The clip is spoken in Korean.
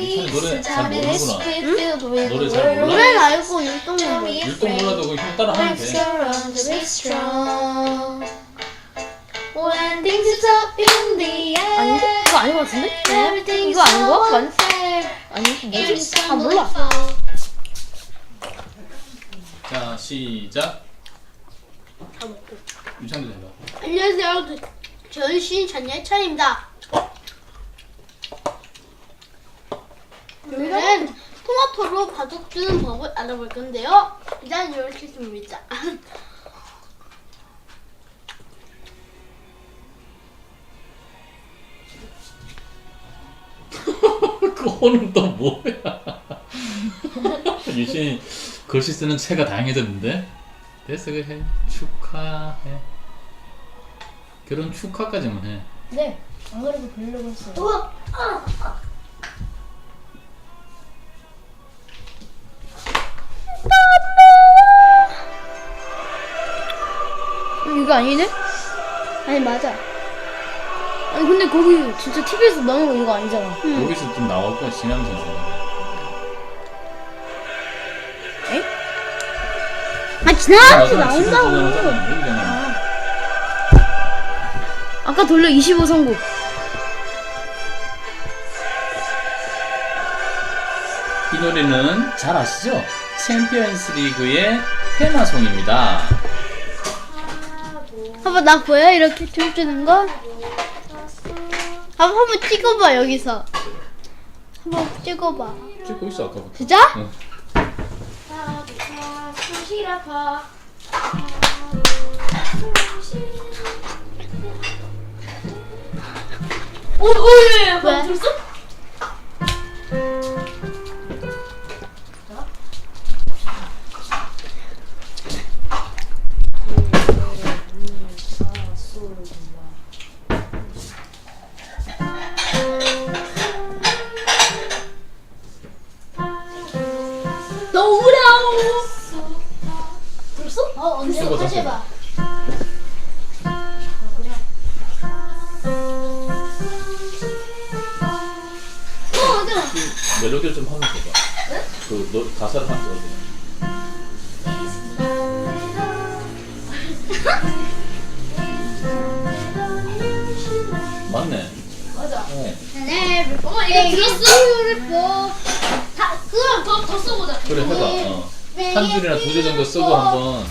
이찬이 노래 잘 모르는구나. 노래 잘 몰라? 노래는 알고 율동은 몰라. 율동 몰라도 그형 따라 하면 돼. When things is up in the air. 아닌데? 그거 아닌 것 같은데? Everything's 이거 아닌 거? 아니 뭐지? 아 몰라. 자 시작. 유찬도 된다. 안녕하세요. 전신 전예찬입니다. 오늘은 토마토로 바둑 두는 법을 알아볼 건데요. 일단 이렇게 씁니다. 그거는 또 뭐야? 유신이 글씨 쓰는 체가 다양해졌는데? 됐어 그 해. 축하해. 결혼 축하까지만 해. 네. 안 그래도 보려고 했어요. 우와. 음, 이거 아니네? 아니 맞아. 아니 근데 거기 진짜 TV에서 나오는 거 이거 아니잖아. 여기서 좀 나올 거야 진양 선수. 아 지나가면서 나온다고. 여기잖아. 아까 돌려 25 선고. 이 노래는 잘 아시죠? 챔피언스 리그의 테마송입니다. 한번 나 보여 이렇게 춤추는 거? 한번 한번 찍어봐 여기서. 한번 찍어봐. 찍고 있어 아까부터. 진짜? 응. 오, 오, 예, 왜? 들었 너무라고. 들었어? 어, 언제 다시 해봐. 어, 맞아. 이 멜로디를 좀 하면 돼봐. 그 노, 가사를 한번 써줘. 맞네. 맞아. 네. 네, 엄마 이거 들었어? 다, 그럼 더, 더 써보자. 그래 해봐. 어. 한 줄이나 두 줄 정도 쓰고 한번